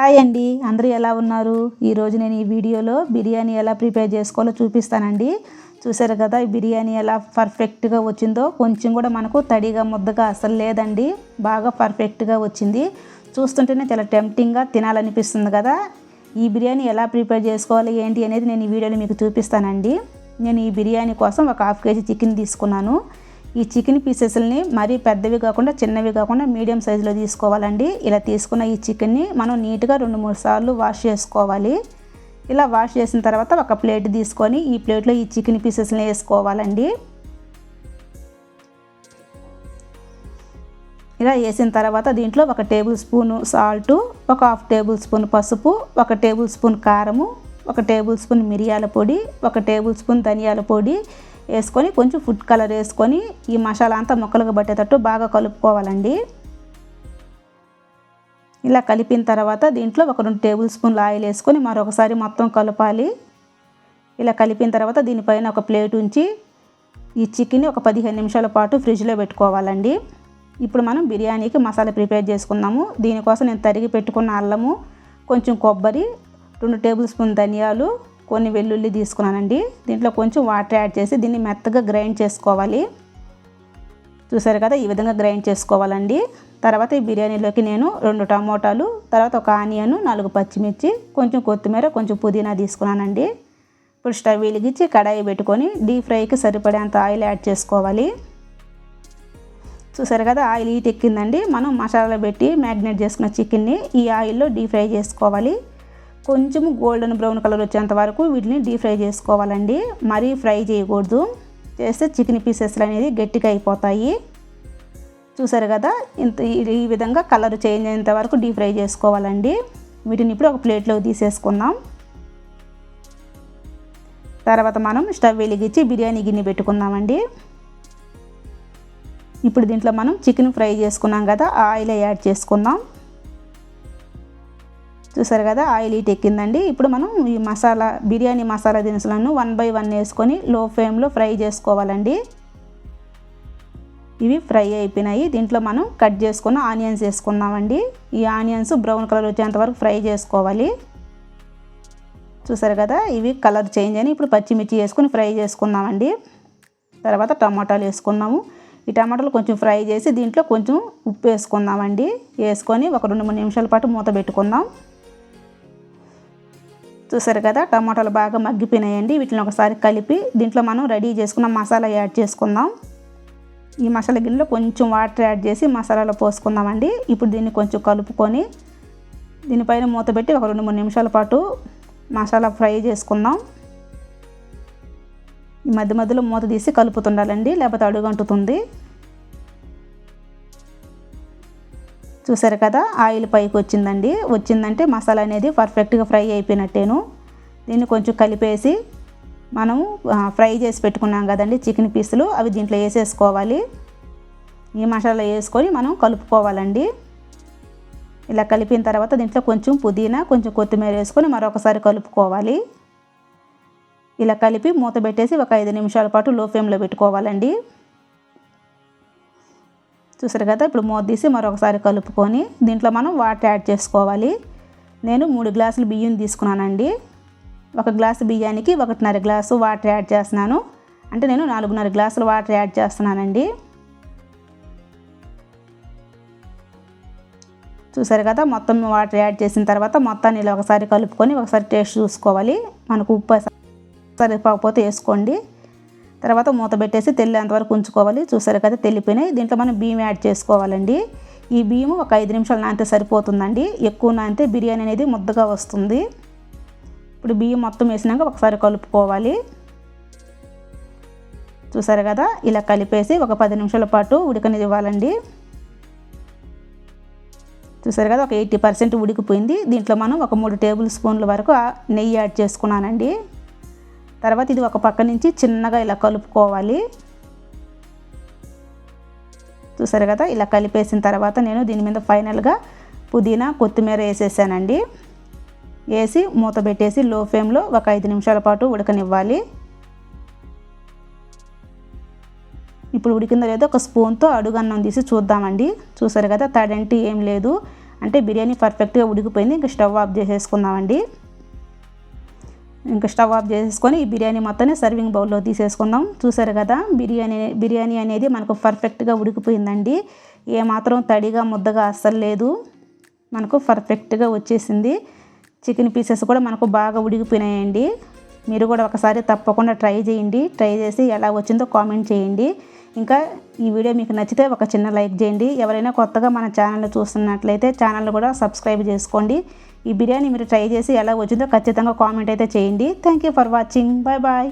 Hi అండి. అందరూ ఎలా ఉన్నారు? ఈరోజు నేను ఈ వీడియోలో బిర్యానీ ఎలా ప్రిపేర్ చేసుకోవాలో చూపిస్తానండి. చూసారు కదా ఈ బిర్యానీ ఎలా పర్ఫెక్ట్గా వచ్చిందో. కొంచెం కూడా మనకు తడిగా ముద్దగా అసలు లేదండి. బాగా పర్ఫెక్ట్గా వచ్చింది. చూస్తుంటేనే చాలా టెంప్టింగ్గా తినాలనిపిస్తుంది కదా. ఈ బిర్యానీ ఎలా ప్రిపేర్ చేసుకోవాలి ఏంటి అనేది నేను ఈ వీడియోలో మీకు చూపిస్తానండి. నేను ఈ బిర్యానీ కోసం ఒక హాఫ్ కేజీ చికెన్ తీసుకున్నాను. ఈ చికెన్ పీసెస్ని మరీ పెద్దవి కాకుండా చిన్నవి కాకుండా మీడియం సైజులో తీసుకోవాలండి. ఇలా తీసుకున్న ఈ చికెన్ని మనం నీట్గా రెండు మూడు సార్లు వాష్ చేసుకోవాలి. ఇలా వాష్ చేసిన తర్వాత ఒక ప్లేట్ తీసుకొని ఈ ప్లేట్లో ఈ చికెన్ పీసెస్ని వేసుకోవాలండి. ఇలా వేసిన తర్వాత దీంట్లో ఒక టేబుల్ స్పూను సాల్టు ఒక హాఫ్ టేబుల్ స్పూన్ పసుపు ఒక టేబుల్ స్పూన్ కారము ఒక టేబుల్ స్పూన్ మిరియాల పొడి ఒక టేబుల్ స్పూన్ ధనియాల పొడి వేసుకొని కొంచెం ఫుడ్ కలర్ వేసుకొని ఈ మసాలా అంతా ముక్కలుగా పట్టేటట్టు బాగా కలుపుకోవాలండి. ఇలా కలిపిన తర్వాత దీంట్లో ఒక రెండు టేబుల్ స్పూన్లు ఆయిల్ వేసుకొని మరొకసారి మొత్తం కలపాలి. ఇలా కలిపిన తర్వాత దీనిపైన ఒక ప్లేట్ ఉంచి ఈ చికెన్ని ఒక పదిహేను నిమిషాల పాటు ఫ్రిడ్జ్లో పెట్టుకోవాలండి. ఇప్పుడు మనం బిర్యానీకి మసాలా ప్రిపేర్ చేసుకుందాము. దీనికోసం నేను తరిగి పెట్టుకున్న అల్లము కొంచెం కొబ్బరి రెండు టేబుల్ స్పూన్ ధనియాలు కొన్ని వెల్లుల్లి తీసుకున్నానండి. దీంట్లో కొంచెం వాటర్ యాడ్ చేసి దీన్ని మెత్తగా గ్రైండ్ చేసుకోవాలి. చూసారు కదా ఈ విధంగా గ్రైండ్ చేసుకోవాలండి. తర్వాత ఈ బిర్యానీలోకి నేను రెండు టమోటాలు తర్వాత ఒక ఆనియన్ నాలుగు పచ్చిమిర్చి కొంచెం కొత్తిమీర కొంచెం పుదీనా తీసుకున్నానండి. ఇప్పుడు స్టవ్ వెలిగించి కడాయి పెట్టుకొని డీప్ ఫ్రైకి సరిపడేంత ఆయిల్ యాడ్ చేసుకోవాలి. చూసారు కదా ఆయిల్ హీట్ ఎక్కిందండి. మనం మసాలా పెట్టి మ్యాగ్నేట్ చేసుకున్న చికెన్ని ఈ ఆయిల్లో డీప్ ఫ్రై చేసుకోవాలి. కొంచెం గోల్డెన్ బ్రౌన్ కలర్ వచ్చేంత వరకు వీటిని డీప్ ఫ్రై చేసుకోవాలండి. మరీ ఫ్రై చేయకూడదు. చేస్తే చికెన్ పీసెస్లు అనేది గట్టిగా అయిపోతాయి. చూసారు కదా? ఇంత ఈ విధంగా కలర్ చేంజ్ అయ్యేంత వరకు డీప్ ఫ్రై చేసుకోవాలండి. వీటిని ఇప్పుడు ఒక ప్లేట్లోకి తీసేసుకుందాం. తర్వాత మనం స్టవ్ వెలిగించి బిర్యానీ గిన్నె పెట్టుకుందామండి. ఇప్పుడు దీంట్లో మనం చికెన్ ఫ్రై చేసుకున్నాం కదా? ఆయిల్ యాడ్ చేసుకుందాం. చూసారు కదా ఆయిల్ హీట్ ఎక్కిందండి. ఇప్పుడు మనం ఈ మసాలా బిర్యానీ మసాలా దినుసులను వన్ బై వన్ వేసుకొని లో ఫ్లేమ్లో ఫ్రై చేసుకోవాలండి. ఇవి ఫ్రై అయిపోయినాయి. దీంట్లో మనం కట్ చేసుకున్న ఆనియన్స్ వేసుకున్నామండి ఈ ఆనియన్స్ బ్రౌన్ కలర్ వచ్చేంత వరకు ఫ్రై చేసుకోవాలి. చూసారు కదా ఇవి కలర్ చేంజ్ అని ఇప్పుడు పచ్చిమిర్చి వేసుకొని ఫ్రై చేసుకుందామండి. తర్వాత టమాటాలు వేసుకున్నాము ఈ టమాటాలు కొంచెం ఫ్రై చేసి దీంట్లో కొంచెం ఉప్పు వేసుకుందామండి. వేసుకొని ఒక రెండు మూడు నిమిషాల పాటు మూత పెట్టుకుందాం. చూసారు కదా టమాటాలు బాగా మగ్గిపోయినాయండి. వీటిని ఒకసారి కలిపి దీంట్లో మనం రెడీ చేసుకున్న మసాలా యాడ్ చేసుకుందాం. ఈ మసాలా గిన్నెలో కొంచెం వాటర్ యాడ్ చేసి మసాలాలో పోసుకుందామండి. ఇప్పుడు దీన్ని కొంచెం కలుపుకొని దీనిపైన మూత పెట్టి ఒక రెండు మూడు నిమిషాల పాటు మసాలా ఫ్రై చేసుకుందాం. ఈ మధ్య మధ్యలో మూత తీసి కలుపుతుండాలండి లేకపోతే అడుగంటుతుంది. చూసారు కదా ఆయిల్ పైకి వచ్చిందండి. వచ్చిందంటే మసాలా అనేది పర్ఫెక్ట్గా ఫ్రై అయిపోయినట్టేను. దీన్ని కొంచెం కలిపేసి మనం ఫ్రై చేసి పెట్టుకున్నాం కదండి చికెన్ పీసులు. అవి దీంట్లో వేసేసుకోవాలి. ఈ మసాలా వేసుకొని మనం కలుపుకోవాలండి. ఇలా కలిపిన తర్వాత దీంట్లో కొంచెం పుదీనా కొంచెం కొత్తిమీర వేసుకొని మరొకసారి కలుపుకోవాలి. ఇలా కలిపి మూత పెట్టేసి ఒక ఐదు నిమిషాల పాటు లో ఫ్లేమ్లో పెట్టుకోవాలండి. చూసారు కదా ఇప్పుడు మూత తీసి మరొకసారి కలుపుకొని దీంట్లో మనం వాటర్ యాడ్ చేసుకోవాలి. నేను మూడు గ్లాసులు బియ్యం తీసుకున్నానండి. ఒక గ్లాసు బియ్యానికి ఒకటిన్నర గ్లాసు వాటర్ యాడ్ చేస్తున్నాను. అంటే నేను నాలుగున్నర గ్లాసులు వాటర్ యాడ్ చేస్తున్నానండి. చూసారు కదా మొత్తం వాటర్ యాడ్ చేసిన తర్వాత మొత్తాన్ని ఇలా ఒకసారి కలుపుకొని ఒకసారి టేస్ట్ చూసుకోవాలి. మనకు ఉప్పు సరిపోకపోతే వేసుకోండి. తర్వాత మూత పెట్టేసి తెల్లేంతవరకు ఉంచుకోవాలి. చూసారు కదా తెల్లిపోయినాయి. దీంట్లో మనం బియ్యం యాడ్ చేసుకోవాలండి. ఈ బియ్యం ఒక ఐదు నిమిషాలు నానితే సరిపోతుందండి. ఎక్కువ నానితే బిర్యానీ అనేది ముద్దగా వస్తుంది. ఇప్పుడు బియ్యం మొత్తం వేసినాక ఒకసారి కలుపుకోవాలి. చూసారు కదా? ఇలా కలిపేసి ఒక పది నిమిషాల పాటు ఉడకనివ్వాలండి. చూసారు కదా? ఒక ఎయిటీ పర్సెంట్ ఉడికిపోయింది. దీంట్లో మనం ఒక మూడు టేబుల్ స్పూన్ల వరకు నెయ్యి యాడ్ చేసుకున్నానండి. తర్వాత ఇది ఒక పక్క నుంచి చిన్నగా ఇలా కలుపుకోవాలి. చూసారు కదా? ఇలా కలిపేసిన తర్వాత నేను దీని మీద ఫైనల్గా పుదీనా కొత్తిమీర వేసేసానండి. వేసి మూత పెట్టేసి లో ఫ్లేమ్లో ఒక ఐదు నిమిషాల పాటు ఉడకనివ్వాలి. ఇప్పుడు ఉడికిందో లేదో ఒక స్పూన్తో అడుగన్నం తీసి చూద్దామండి. చూసారు కదా? తడంటి ఏం లేదు. అంటే బిర్యానీ పర్ఫెక్ట్గా ఉడికిపోయింది. ఇంకా స్టవ్ ఆఫ్ చేసేసుకుందామండి. ఇంకా స్టవ్ ఆఫ్ చేసేసుకొని ఈ బిర్యానీ మొత్తాన్ని సర్వింగ్ బౌల్లో తీసేసుకుందాం. చూసారు కదా బిర్యానీ బిర్యానీ అనేది మనకు పర్ఫెక్ట్గా ఉడికిపోయిందండి. ఏమాత్రం తడిగా ముద్దగా అస్సలు లేదు. మనకు పర్ఫెక్ట్గా వచ్చేసింది. చికెన్ పీసెస్ కూడా మనకు బాగా ఉడికిపోయినాయండి. మీరు కూడా ఒకసారి తప్పకుండా ట్రై చేయండి. ట్రై చేసి ఎలా వచ్చిందో కామెంట్ చేయండి. ఇంకా ఈ వీడియో మీకు నచ్చితే ఒక చిన్న లైక్ చేయండి. ఎవరైనా కొత్తగా మన ఛానల్ చూస్తున్నట్లయితే ఛానల్ కూడా సబ్స్క్రైబ్ చేసుకోండి. ఈ బిర్యానీ మీరు ట్రై చేసి ఎలా వచ్చిందో ఖచ్చితంగా కామెంట్ అయితే చేయండి. Thank you for watching bye bye